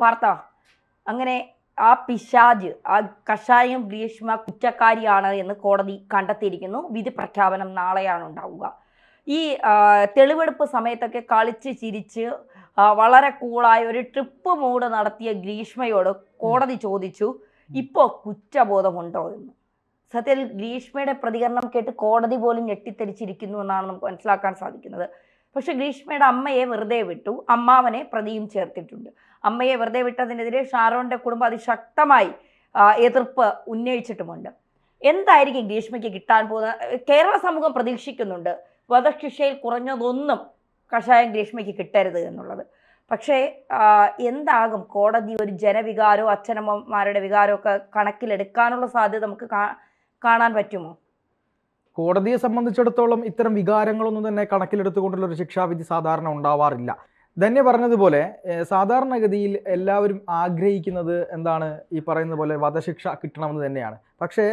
പാർത്ത അങ്ങനെ ആ പിശാജ് ആ കഷായം ഗ്രീഷ്മ കുറ്റക്കാരിയാണ് എന്ന് കോടതി കണ്ടെത്തിയിരിക്കുന്നു. വിധി പ്രഖ്യാപനം നാളെയാണ് ഉണ്ടാവുക. ഈ തെളിവെടുപ്പ് സമയത്തൊക്കെ കളിച്ച് ചിരിച്ച് വളരെ കൂളായ ഒരു ട്രിപ്പ് മൂഡ് നടത്തിയ ഗ്രീഷ്മയോട് കോടതി ചോദിച്ചു ഇപ്പോൾ കുറ്റബോധമുണ്ടോ എന്ന്? സത്യത്തിൽ ഗ്രീഷ്മയുടെ പ്രതികരണം കേട്ട് കോടതി പോലും ഞെട്ടിത്തെരിച്ചിരിക്കുന്നു എന്നാണ് നമുക്ക് മനസ്സിലാക്കാൻ സാധിക്കുന്നത്. പക്ഷെ ഗ്രീഷ്മയുടെ അമ്മയെ വെറുതെ വിട്ടു. അമ്മാവനെ പ്രതിയും ചേർത്തിട്ടുണ്ട്. അമ്മയെ വെറുതെ വിട്ടതിനെതിരെ ഷാരോണിന്റെ കുടുംബം അതിശക്തമായി എതിർപ്പ് ഉന്നയിച്ചിട്ടുമുണ്ട്. എന്തായിരിക്കും ഗ്രീഷ്മയ്ക്ക് കിട്ടാൻ പോകുന്ന കേരള സമൂഹം പ്രതീക്ഷിക്കുന്നുണ്ട് വധശിക്ഷയിൽ കുറഞ്ഞതൊന്നും കഷായം ഗ്രീഷ്മയ്ക്ക് കിട്ടരുത് എന്നുള്ളത്. പക്ഷേ എന്താകും? കോടതി ഒരു ജനവികാരോ അച്ഛനമ്മമാരുടെ വികാരമോ ഒക്കെ കണക്കിലെടുക്കാനുള്ള സാധ്യത നമുക്ക് കാണാൻ പറ്റുമോ? കോടതിയെ സംബന്ധിച്ചിടത്തോളം ഇത്തരം വികാരങ്ങളൊന്നും തന്നെ കണക്കിലെടുത്തുകൊണ്ടുള്ള ഒരു ശിക്ഷാവിധി സാധാരണ ഉണ്ടാവാറില്ല. ധന്യ പറഞ്ഞതുപോലെ സാധാരണഗതിയിൽ എല്ലാവരും ആഗ്രഹിക്കുന്നത് എന്താണ്? ഈ പറയുന്ന പോലെ വധശിക്ഷ കിട്ടണമെന്ന് തന്നെയാണ്. പക്ഷേ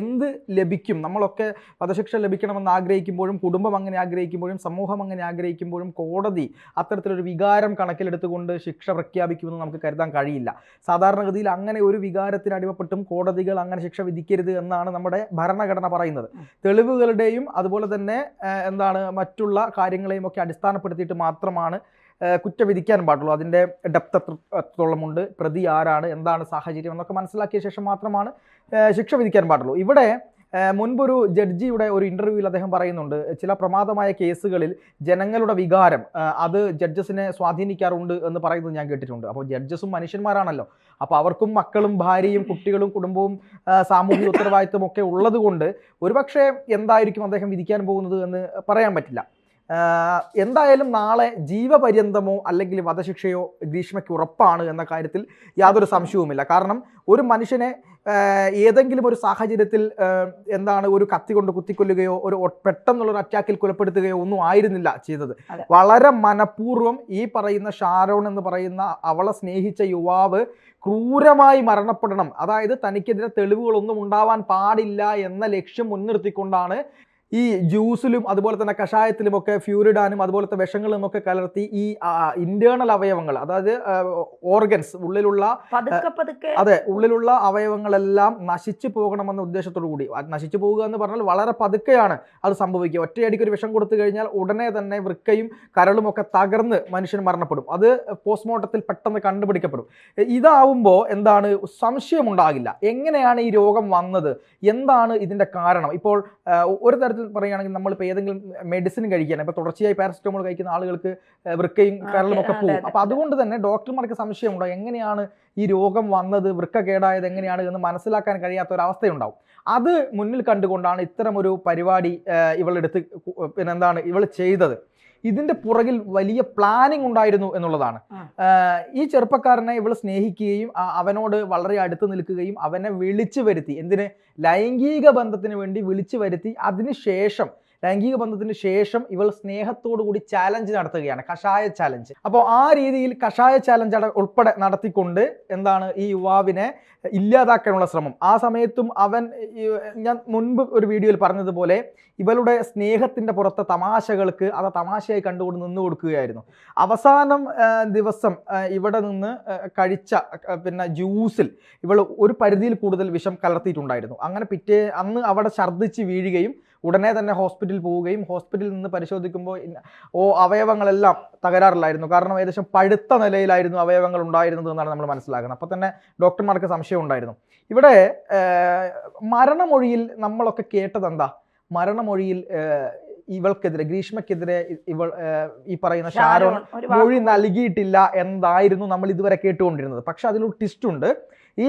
എന്ത് ലഭിക്കും? നമ്മളൊക്കെ വധശിക്ഷ ലഭിക്കണമെന്ന് ആഗ്രഹിക്കുമ്പോഴും കുടുംബം അങ്ങനെ ആഗ്രഹിക്കുമ്പോഴും സമൂഹം അങ്ങനെ ആഗ്രഹിക്കുമ്പോഴും കോടതി അത്തരത്തിലൊരു വികാരം കണക്കിലെടുത്തുകൊണ്ട് ശിക്ഷ പ്രഖ്യാപിക്കുമെന്ന് നമുക്ക് കരുതാൻ കഴിയില്ല. സാധാരണഗതിയിൽ അങ്ങനെ ഒരു വികാരത്തിന് അടിമപ്പെട്ടും കോടതികൾ അങ്ങനെ ശിക്ഷ വിധിക്കരുത് എന്നാണ് നമ്മുടെ ഭരണഘടന പറയുന്നത്. തെളിവുകളുടെയും അതുപോലെ തന്നെ എന്താണ് മറ്റുള്ള കാര്യങ്ങളെയും ഒക്കെ അടിസ്ഥാനപ്പെടുത്തിയിട്ട് മാത്രമാണ് കുറ്റം വിധിക്കാൻ പാടുള്ളൂ. അതിന്റെ ഡെപ്ത് എത്രത്തോളം ഉണ്ട് പ്രതി ആരാണ് എന്താണ് സാഹചര്യം എന്നൊക്കെ മനസ്സിലാക്കിയ ശേഷം മാത്രമാണ് ശിക്ഷ വിധിക്കാൻ പാടുള്ളൂ. ഇവിടെ മുൻപൊരു ജഡ്ജിയുടെ ഒരു ഇന്റർവ്യൂവിൽ അദ്ദേഹം പറയുന്നുണ്ട് ചില പ്രമാദമായ കേസുകളിൽ ജനങ്ങളുടെ വികാരം അത് ജഡ്ജസിനെ സ്വാധീനിക്കാറുണ്ട് എന്ന് പറയുന്നത് ഞാൻ കേട്ടിട്ടുണ്ട്. അപ്പോൾ ജഡ്ജസും മനുഷ്യന്മാരാണല്ലോ. അപ്പോൾ അവർക്കും മക്കളും ഭാര്യയും കുട്ടികളും കുടുംബവും സാമൂഹിക ഉത്തരവാദിത്വം ഉള്ളതുകൊണ്ട് ഉള്ളത് ഒരുപക്ഷെ എന്തായിരിക്കും അദ്ദേഹം വിധിക്കാൻ പോകുന്നത് എന്ന് പറയാൻ പറ്റില്ല. എന്തായാലും നാളെ ജീവപര്യന്തമോ അല്ലെങ്കിൽ വധശിക്ഷയോ ഗ്രീഷ്മയ്ക്ക് ഉറപ്പാണ് എന്ന കാര്യത്തിൽ യാതൊരു സംശയവുമില്ല. കാരണം ഒരു മനുഷ്യനെ ഏതെങ്കിലും ഒരു സാഹചര്യത്തിൽ എന്താണ് ഒരു കത്തി കൊണ്ട് കുത്തിക്കൊല്ലുകയോ ഒരു പെട്ടെന്നുള്ളൊരു അറ്റാക്കിൽ കൊലപ്പെടുത്തുകയോ ഒന്നും ആയിരുന്നില്ല ചെയ്തത്. വളരെ മനഃപൂർവം ഈ പറയുന്ന ഷാരോൺ എന്ന് പറയുന്ന അവളെ സ്നേഹിച്ച യുവാവ് ക്രൂരമായി മരണപ്പെടണം. അതായത് തനിക്കെതിരെ തെളിവുകളൊന്നും ഉണ്ടാവാൻ പാടില്ല എന്ന ലക്ഷ്യം മുൻനിർത്തിക്കൊണ്ടാണ് ഈ ജ്യൂസിലും അതുപോലെ തന്നെ കഷായത്തിലുമൊക്കെ ഫ്യൂരിഡാനും അതുപോലത്തെ വിഷങ്ങളും ഒക്കെ കലർത്തി ഈ ഇന്റേണൽ അവയവങ്ങൾ അതായത് ഓർഗൻസ് ഉള്ളിലുള്ള അതെ ഉള്ളിലുള്ള അവയവങ്ങളെല്ലാം നശിച്ചു പോകണമെന്ന ഉദ്ദേശത്തോടു കൂടി. നശിച്ചു പോവുക എന്ന് പറഞ്ഞാൽ വളരെ പതുക്കെയാണ് അത് സംഭവിക്കുക. ഒറ്റയടിക്ക് ഒരു വിഷം കൊടുത്തു കഴിഞ്ഞാൽ ഉടനെ തന്നെ വൃക്കയും കരളും ഒക്കെ തകർന്ന് മനുഷ്യൻ മരണപ്പെടും. അത് പോസ്റ്റ്മോർട്ടത്തിൽ പെട്ടെന്ന് കണ്ടുപിടിക്കപ്പെടും. ഇതാവുമ്പോൾ എന്താണ്? സംശയമുണ്ടാകില്ല. എങ്ങനെയാണ് ഈ രോഗം വന്നത്? എന്താണ് ഇതിന്റെ കാരണം? ഇപ്പോൾ ഒരു തരത്തിൽ പറയുകയാണെങ്കിൽ നമ്മളിപ്പോൾ ഏതെങ്കിലും മെഡിസിൻ കഴിക്കാൻ ഇപ്പോൾ തുടർച്ചയായി പാരസിറ്റമോൾ കഴിക്കുന്ന ആളുകൾക്ക് വൃക്കയും കരളും ഒക്കെ പോകും. അപ്പോൾ അതുകൊണ്ട് തന്നെ ഡോക്ടർമാർക്ക് സംശയമുണ്ടോ? എങ്ങനെയാണ് ഈ രോഗം വന്നത്? വൃക്ക കേടായത് എങ്ങനെയാണ് എന്ന് മനസ്സിലാക്കാൻ കഴിയാത്ത ഒരു അവസ്ഥയുണ്ടാവും അത് മുന്നിൽ കണ്ടുകൊണ്ടാണ് ഇത്തരമൊരു പരിപാടി ഇവളെടുത്ത് പിന്നെന്താണ് ഇവൾ ചെയ്തത്. ഇതിന്റെ പുറകിൽ വലിയ പ്ലാനിങ് ഉണ്ടായിരുന്നു എന്നുള്ളതാണ്. ഈ ചെറുപ്പക്കാരനെ ഇവൾ സ്നേഹിക്കുകയും അവനോട് വളരെ അടുത്ത് നിൽക്കുകയും അവനെ വിളിച്ചു വരുത്തി. എന്തിന്? ലൈംഗിക ബന്ധത്തിന് വേണ്ടി വിളിച്ചു വരുത്തി. അതിനുശേഷം ലൈംഗിക ബന്ധത്തിന് ശേഷം ഇവൾ സ്നേഹത്തോടു കൂടി ചാലഞ്ച് നടത്തുകയാണ് കഷായ ചാലഞ്ച് അപ്പോൾ ആ രീതിയിൽ കഷായ ചാലഞ്ച് ഉൾപ്പെടെ നടത്തിക്കൊണ്ട് എന്താണ് ഈ യുവാവിനെ ഇല്ലാതാക്കാനുള്ള ശ്രമം. ആ സമയത്തും അവൻ ഞാൻ മുൻപ് ഒരു വീഡിയോയിൽ പറഞ്ഞതുപോലെ ഇവളുടെ സ്നേഹത്തിന്റെ പുറത്തെ തമാശകൾക്ക് അത് തമാശയായി കണ്ടുകൊണ്ട് നിന്ന് കൊടുക്കുകയായിരുന്നു. അവസാനം ദിവസം ഇവിടെ നിന്ന് കഴിച്ച പിന്നെ ജ്യൂസിൽ ഇവൾ ഒരു പരിധിയിൽ കൂടുതൽ വിഷം കലർത്തിയിട്ടുണ്ടായിരുന്നു. അങ്ങനെ പിറ്റേ അന്ന് അവിടെ ഛർദ്ദിച്ച് വീഴുകയും ഉടനെ തന്നെ ഹോസ്പിറ്റലിൽ പോവുകയും ഹോസ്പിറ്റലിൽ നിന്ന് പരിശോധിക്കുമ്പോൾ ഓ അവയവങ്ങളെല്ലാം തകരാറിലായിരുന്നു. കാരണം ഏകദേശം പഴുത്ത നിലയിലായിരുന്നു അവയവങ്ങൾ ഉണ്ടായിരുന്നത് എന്നാണ് നമ്മൾ മനസ്സിലാക്കുന്നത്. അപ്പോൾ തന്നെ ഡോക്ടർമാർക്ക് സംശയം ഉണ്ടായിരുന്നു. ഇവിടെ മരണമൊഴിയിൽ നമ്മളൊക്കെ കേട്ടത് എന്താ? മരണമൊഴിയിൽ ഇവൾക്കെതിരെ ഗ്രീഷ്മക്കെതിരെ ഇവൾ ഈ പറയുന്ന ഷാരോൺ മൊഴി നൽകിയിട്ടില്ല എന്തായിരുന്നു നമ്മൾ ഇതുവരെ കേട്ടുകൊണ്ടിരുന്നത്. പക്ഷെ അതിലൊരു ട്വിസ്റ്റ് ഉണ്ട്. ഈ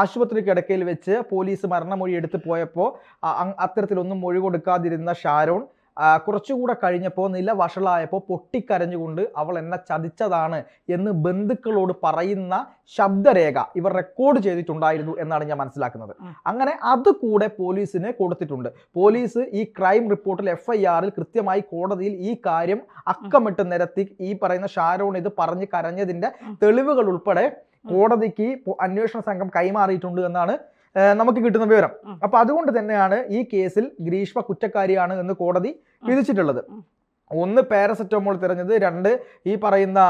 ആശുപത്രി കിടക്കയിൽ വെച്ച് പോലീസ് മരണമൊഴി എടുത്തു പോയപ്പോൾ അത്തരത്തിലൊന്നും മൊഴി കൊടുക്കാതിരുന്ന ഷാരോൺ കുറച്ചുകൂടെ കഴിഞ്ഞപ്പോൾ നില വഷളായപ്പോൾ പൊട്ടിക്കരഞ്ഞുകൊണ്ട് അവൾ എന്നെ ചതിച്ചതാണ് എന്ന് ബന്ധുക്കളോട് പറയുന്ന ശബ്ദരേഖ ഇവർ റെക്കോർഡ് ചെയ്തിട്ടുണ്ടായിരുന്നു എന്നാണ് ഞാൻ മനസ്സിലാക്കുന്നത്. അങ്ങനെ അത് കൂടെ പോലീസിന് കൊടുത്തിട്ടുണ്ട്. പോലീസ് ഈ ക്രൈം റിപ്പോർട്ടിൽ എഫ് ഐ ആറിൽ കൃത്യമായി കോടതിയിൽ ഈ കാര്യം അക്കമിട്ട് നിരത്തി ഈ പറയുന്ന ഷാരോൺ ഇത് പറഞ്ഞ് കരഞ്ഞതിന്റെ. തെളിവുകൾ ഉൾപ്പെടെ കോടതിക്ക് അന്വേഷണ സംഘം കൈമാറിയിട്ടുണ്ട് എന്നാണ് നമുക്ക് കിട്ടുന്ന വിവരം. അപ്പൊ അതുകൊണ്ട് തന്നെയാണ് ഈ കേസിൽ ഗ്രീഷ്മ കുറ്റക്കാരിയാണ് എന്ന് കോടതി വിധിച്ചിട്ടുള്ളത്. ഒന്ന് പാരസെറ്റമോൾ തിരഞ്ഞത് രണ്ട് ഈ പറയുന്ന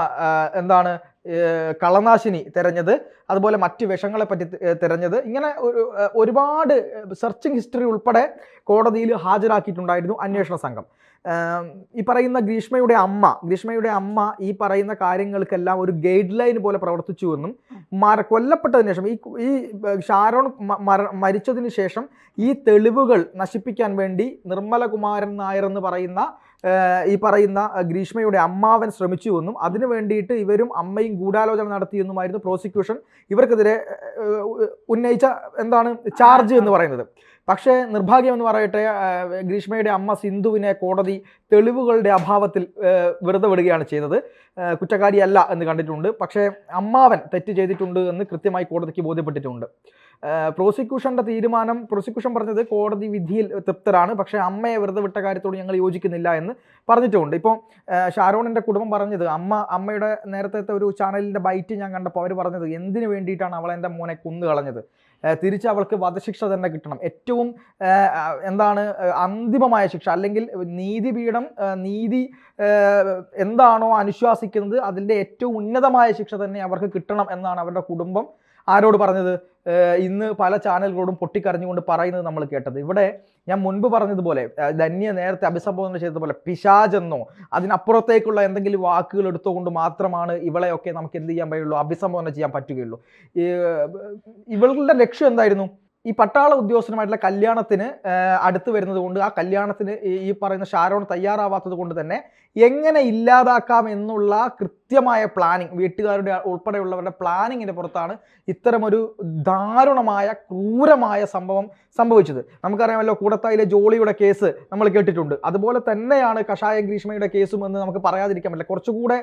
എന്താണ് കളനാശിനി തിരഞ്ഞത് അതുപോലെ മറ്റ് വിഷങ്ങളെ പറ്റി തിരഞ്ഞത്. ഇങ്ങനെ ഒരു ഒരുപാട് സെർച്ചിങ് ഹിസ്റ്ററി ഉൾപ്പെടെ കോടതിയിൽ ഹാജരാക്കിയിട്ടുണ്ടായിരുന്നു അന്വേഷണ സംഘം. ഈ പറയുന്ന ഗ്രീഷ്മയുടെ അമ്മ ഗ്രീഷ്മയുടെ അമ്മ ഈ പറയുന്ന കാര്യങ്ങൾക്കെല്ലാം ഒരു ഗൈഡ് ലൈൻ പോലെ പ്രവർത്തിച്ചു എന്നും മര കൊല്ലപ്പെട്ടതിന് ശേഷം ഈ ഈ ഷാരോൺ മരിച്ചതിന് ശേഷം ഈ തെളിവുകൾ നശിപ്പിക്കാൻ വേണ്ടി നിർമ്മലകുമാരൻ നായർ എന്ന് പറയുന്ന ഈ പറയുന്ന ഗ്രീഷ്മയുടെ അമ്മാവൻ ശ്രമിച്ചുവെന്നും അതിനു വേണ്ടിയിട്ട് ഇവരും അമ്മയും ഗൂഢാലോചന നടത്തിയെന്നുമായിരുന്നു പ്രോസിക്യൂഷൻ ഇവർക്കെതിരെ ഉന്നയിച്ച എന്താണ് ചാർജ് എന്ന് പറയുന്നത്. പക്ഷേ നിർഭാഗ്യം എന്ന് പറയട്ടെ ഗ്രീഷ്മയുടെ അമ്മ സിന്ധുവിനെ കോടതി തെളിവുകളുടെ അഭാവത്തിൽ വെറുതെ വിടുകയാണ് ചെയ്തത്. കുറ്റക്കാരിയല്ല എന്ന് കണ്ടിട്ടുണ്ട്. പക്ഷേ അമ്മാവൻ തെറ്റ് ചെയ്തിട്ടുണ്ട് എന്ന് കൃത്യമായി കോടതിക്ക് ബോധ്യപ്പെട്ടിട്ടുണ്ട്. പ്രോസിക്യൂഷന്റെ തീരുമാനം പ്രോസിക്യൂഷൻ പറഞ്ഞത് കോടതി വിധിയിൽ തൃപ്തരാണ്. പക്ഷേ അമ്മയെ വെറുതെ വിട്ട കാര്യത്തോട് ഞങ്ങൾ യോജിക്കുന്നില്ല എന്ന് പറഞ്ഞിട്ടുമുണ്ട് ഇപ്പോൾ ഷാരോണിന്റെ കുടുംബം പറഞ്ഞത് അമ്മ അമ്മയുടെ നേരത്തെ ഒരു ചാനലിന്റെ ബൈറ്റ് ഞാൻ കണ്ടപ്പോൾ അവർ പറഞ്ഞത് എന്തിനു വേണ്ടിയിട്ടാണ് അവൾ എന്റെ മോനെ കുന്നു കളഞ്ഞത്? തിരിച്ച് അവൾക്ക് വധശിക്ഷ തന്നെ കിട്ടണം. ഏറ്റവും എന്താണ് അന്തിമമായ ശിക്ഷ അല്ലെങ്കിൽ നീതിപീഠം നീതി എന്താണോ അനുശ്വാസിക്കുന്നത് അതിന്റെ ഏറ്റവും ഉന്നതമായ ശിക്ഷ തന്നെ അവർക്ക് കിട്ടണം എന്നാണ് അവരുടെ കുടുംബം ആരോട് പറഞ്ഞത്? ഇന്ന് പല ചാനലുകളോടും പൊട്ടിക്കരഞ്ഞുകൊണ്ട് പറയുന്നത് നമ്മൾ കേട്ടത്. ഇവിടെ ഞാൻ മുൻപ് പറഞ്ഞതുപോലെ ധന്യ നേരത്തെ അഭിസംബോധന ചെയ്തതുപോലെ പിശാജെന്നോ അതിനപ്പുറത്തേക്കുള്ള എന്തെങ്കിലും വാക്കുകൾ എടുത്തുകൊണ്ട് മാത്രമാണ് ഇവളെയൊക്കെ നമുക്ക് എന്ത് ചെയ്യാൻ കഴിയുള്ളൂ അഭിസംബോധന ചെയ്യാൻ പറ്റുകയുള്ളൂ. ഇവളുടെ ലക്ഷ്യം എന്തായിരുന്നു? ഈ പട്ടാള ഉദ്യോഗസ്ഥനുമായിട്ടുള്ള കല്യാണത്തിന് അടുത്ത് വരുന്നത് കൊണ്ട് ആ കല്യാണത്തിന് ഈ പറയുന്ന ഷാരോൺ തയ്യാറാവാത്തത് കൊണ്ട് തന്നെ എങ്ങനെ ഇല്ലാതാക്കാം എന്നുള്ള കൃത്യമായ പ്ലാനിങ് വീട്ടുകാരുടെ ഉൾപ്പെടെയുള്ളവരുടെ പ്ലാനിങ്ങിന്റെ പുറത്താണ് ഇത്തരമൊരു ദാരുണമായ ക്രൂരമായ സംഭവം സംഭവിച്ചത്. നമുക്കറിയാമല്ലോ കൂടത്തായിലെ ജോളിയുടെ കേസ് നമ്മൾ കേട്ടിട്ടുണ്ട്. അതുപോലെ തന്നെയാണ് കഷായം ഗ്രീഷ്മയുടെ കേസും എന്ന് നമുക്ക് പറയാതിരിക്കാൻ പറ്റില്ല. കുറച്ചുകൂടെ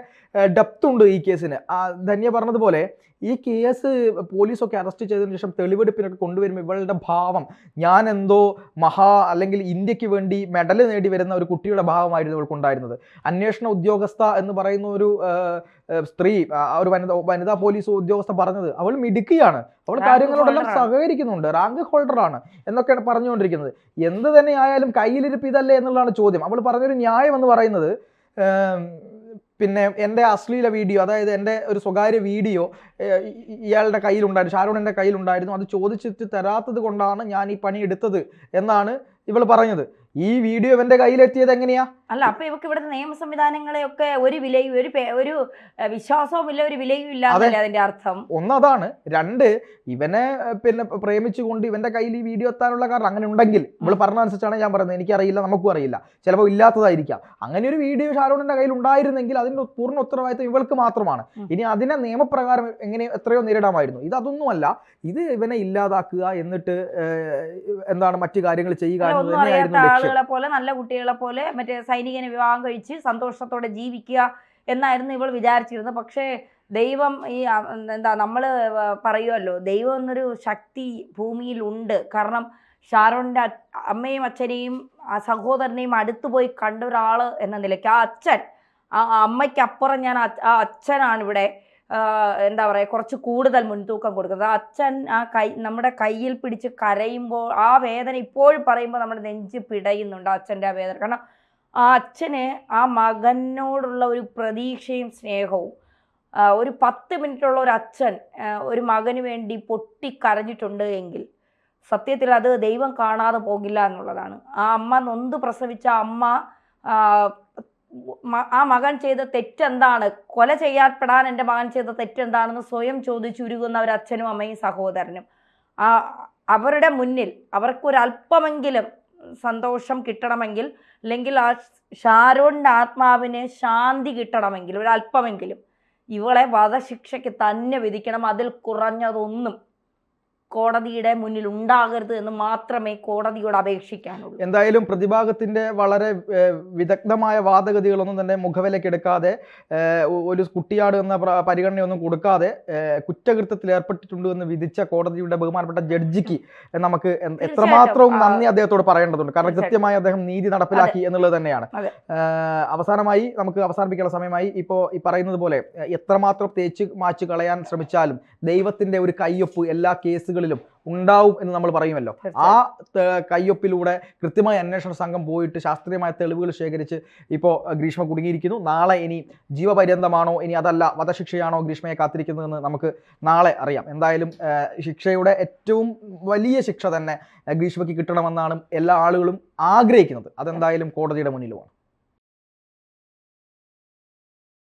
ഡെപ്ത് ഉണ്ട് ഈ കേസിന് ധന്യ പറഞ്ഞതുപോലെ ഈ കേസ് പോലീസൊക്കെ അറസ്റ്റ് ചെയ്തതിനു ശേഷം തെളിവെടുപ്പിനൊക്കെ കൊണ്ടുവരുമ്പോൾ ഇവളുടെ ഭാവം ഞാൻ എന്തോ മഹാ അല്ലെങ്കിൽ ഇന്ത്യയ്ക്ക് വേണ്ടി മെഡൽ നേടി വരുന്ന ഒരു കുട്ടിയുടെ ഭാവമായിരുന്നു ഇവൾക്കുണ്ടായിരുന്നത്. അന്വേഷണ ഉദ്യോഗസ്ഥ എന്ന് പറയുന്ന ഒരു സ്ത്രീ ഒരു വനിത വനിതാ പോലീസ് ഉദ്യോഗസ്ഥ പറഞ്ഞത് അവൾ മിടുക്കിയാണ്. അവൾ കാര്യങ്ങളോടെല്ലാം സഹകരിക്കുന്നുണ്ട്. റാങ്ക് ഹോൾഡറാണ് ആണ് എന്നൊക്കെയാണ് പറഞ്ഞുകൊണ്ടിരിക്കുന്നത്. എന്ത് തന്നെ ആയാലും കയ്യിലിരിപ്പ് ഇതല്ലേ എന്നുള്ളതാണ് ചോദ്യം. അവൾ പറഞ്ഞൊരു ന്യായം എന്ന് പറയുന്നത് പിന്നെ എന്റെ അശ്ലീല വീഡിയോ അതായത് എന്റെ ഒരു സ്വകാര്യ വീഡിയോ ഇയാളുടെ കയ്യിലുണ്ടായിരുന്നു ഷാരൂണിന്റെ കയ്യിലുണ്ടായിരുന്നു. അത് ചോദിച്ചിട്ട് തരാത്തത് കൊണ്ടാണ് ഞാൻ ഈ പണി എടുത്തത് എന്നാണ് ഇവൾ പറഞ്ഞത്. ഈ വീഡിയോ ഇവന്റെ കയ്യിലെത്തിയത് എങ്ങനെയാ? അല്ല അപ്പൊ ഇവക്ക് ഇവിടുത്തെ നിയമ സംവിധാനങ്ങളെയൊക്കെ ഒരു വിലയും ഒരു ഒരു വിശ്വാസവും ഇല്ല ഒരു വിലയും ഇല്ല അതിന്റെ അർത്ഥം? ഒന്നതാണ് രണ്ട് ഇവനെ പിന്നെ പ്രേമിച്ചുകൊണ്ട് ഇവന്റെ കയ്യിൽ ഈ വീഡിയോ എത്താനുള്ള കാരണം അങ്ങനെ ഉണ്ടെങ്കിൽ നമ്മൾ പറഞ്ഞ അനുസരിച്ചാണ് ഞാൻ പറയുന്നത്. എനിക്കറിയില്ല നമുക്കും അറിയില്ല. ചിലപ്പോൾ ഇല്ലാത്തതായിരിക്കാം. അങ്ങനെ ഒരു വീഡിയോ ഷാരൂണിന്റെ കയ്യിൽ ഉണ്ടായിരുന്നെങ്കിൽ അതിന്റെ പൂർണ ഉത്തരവാദിത്വം ഇവൾക്ക് മാത്രമാണ്. ഇനി അതിനെ നിയമപ്രകാരം എങ്ങനെ എത്രയോ നേരിടാമായിരുന്നു. ഇത് അതൊന്നുമല്ല ഇത് ഇവനെ ഇല്ലാതാക്കുക എന്നിട്ട് എന്താണ് മറ്റു കാര്യങ്ങൾ ചെയ്യുക അല്ല, ആളുകളെ പോലെ നല്ല കുട്ടികളെ പോലെ മറ്റേ സൈനികനെ വിവാഹം കഴിച്ച് സന്തോഷത്തോടെ ജീവിക്കുക എന്നായിരുന്നു ഇവൾ വിചാരിച്ചിരുന്നത്. പക്ഷേ ദൈവം ഈ എന്താ നമ്മൾ പറയുമല്ലോ ദൈവം എന്നൊരു ശക്തി ഭൂമിയിലുണ്ട്. കാരണം ഷാരോണിന്റെ അമ്മയും അച്ഛനെയും ആ സഹോദരനെയും അടുത്തുപോയി കണ്ട ഒരാൾ എന്ന നിലയ്ക്ക് ആ അച്ഛൻ ആ അമ്മയ്ക്കപ്പുറം ഞാൻ ആ- അച്ഛനാണ് ഇവിടെ. എന്താ പറയുക കുറച്ച് കൂടുതൽ മുൻതൂക്കം കൊടുക്കുന്നത്. അച്ഛൻ ആ കൈ നമ്മുടെ കയ്യിൽ പിടിച്ച് കരയുമ്പോൾ ആ വേദന ഇപ്പോഴും പറയുമ്പോൾ നമ്മുടെ നെഞ്ച് പിടയുന്നുണ്ട് അച്ഛന്റെ ആ വേദന. കാരണം ആ അച്ഛന് ആ മകനോടുള്ള ഒരു പ്രതീക്ഷയും സ്നേഹവും ഒരു പത്ത് മിനിറ്റുള്ള ഒരു അച്ഛൻ ഒരു മകന് വേണ്ടി പൊട്ടിക്കരഞ്ഞിട്ടുണ്ട് എങ്കിൽ സത്യത്തിൽ അത് ദൈവം കാണാതെ പോകില്ല എന്നുള്ളതാണ്. ആ അമ്മ നൊന്ത് പ്രസവിച്ച അമ്മ ആ, മകൻ ചെയ്ത തെറ്റെന്താണ്? കൊല ചെയ്യാപ്പെടാൻ എന്റെ മകൻ ചെയ്ത തെറ്റെന്താണെന്ന് സ്വയം ചോദിച്ചുരുകുന്ന ഒരു അച്ഛനും അമ്മയും സഹോദരനും. ആ അവരുടെ മുന്നിൽ അവർക്കൊരല്പമെങ്കിലും സന്തോഷം കിട്ടണമെങ്കിൽ അല്ലെങ്കിൽ ആ ഷാരോണിന്റെ ആത്മാവിന് ശാന്തി കിട്ടണമെങ്കിൽ ഒരല്പമെങ്കിലും ഇവളെ വധശിക്ഷയ്ക്ക് തന്നെ വിധിക്കണം. അതിൽ കുറഞ്ഞതൊന്നും കോടതിയുടെ മുന്നിൽ ഉണ്ടാകരുത് എന്ന് മാത്രമേ കോടതിയോട് അപേക്ഷിക്കാനുള്ളൂ. എന്തായാലും പ്രതിഭാഗത്തിന്റെ വളരെ വിദഗ്ധമായ വാദഗതികളൊന്നും തന്നെ മുഖവിലക്കെടുക്കാതെ എടുക്കാതെ ഒരു കുട്ടിയാട് എന്ന പ്ര- പരിഗണനയൊന്നും കൊടുക്കാതെ കുറ്റകൃത്യത്തിൽ ഏർപ്പെട്ടിട്ടുണ്ട് എന്ന് വിധിച്ച കോടതിയുടെ ബഹുമാനപ്പെട്ട ജഡ്ജിക്ക് നമുക്ക് എത്രമാത്രവും നന്ദി അദ്ദേഹത്തോട് പറയേണ്ടതുണ്ട്. കാരണം കൃത്യമായി അദ്ദേഹം നീതി നടപ്പിലാക്കി എന്നുള്ളത് തന്നെയാണ്. അവസാനമായി നമുക്ക് അവസാനിപ്പിക്കാനുള്ള സമയമായി ഇപ്പോൾ ഈ പറയുന്നത് പോലെ എത്രമാത്രം തേച്ച് മാച്ച് കളയാൻ ശ്രമിച്ചാലും ദൈവത്തിന്റെ ഒരു കയ്യൊപ്പ് എല്ലാ കേസുകളിലും കേസുകളിലും ഉണ്ടാവും എന്ന് നമ്മൾ പറയുമല്ലോ. ആ കയ്യൊപ്പിലൂടെ കൃത്യമായ അന്വേഷണ സംഘം പോയിട്ട് ശാസ്ത്രീയമായ തെളിവുകൾ ശേഖരിച്ച് ഇപ്പോൾ ഗ്രീഷ്മ കുടുങ്ങിയിരിക്കുന്നു. നാളെ ഇനി ജീവപര്യന്തമാണോ ഇനി അതല്ല വധശിക്ഷയാണോ ഗ്രീഷ്മയെ കാത്തിരിക്കുന്നതെന്ന് നമുക്ക് നാളെ അറിയാം. എന്തായാലും ശിക്ഷയുടെ ഏറ്റവും വലിയ ശിക്ഷ തന്നെ ഗ്രീഷ്മയ്ക്ക് കിട്ടണമെന്നാണ് എല്ലാ ആളുകളും ആഗ്രഹിക്കുന്നത്. അതെന്തായാലും കോടതിയുടെ മുന്നിലുമാണ്.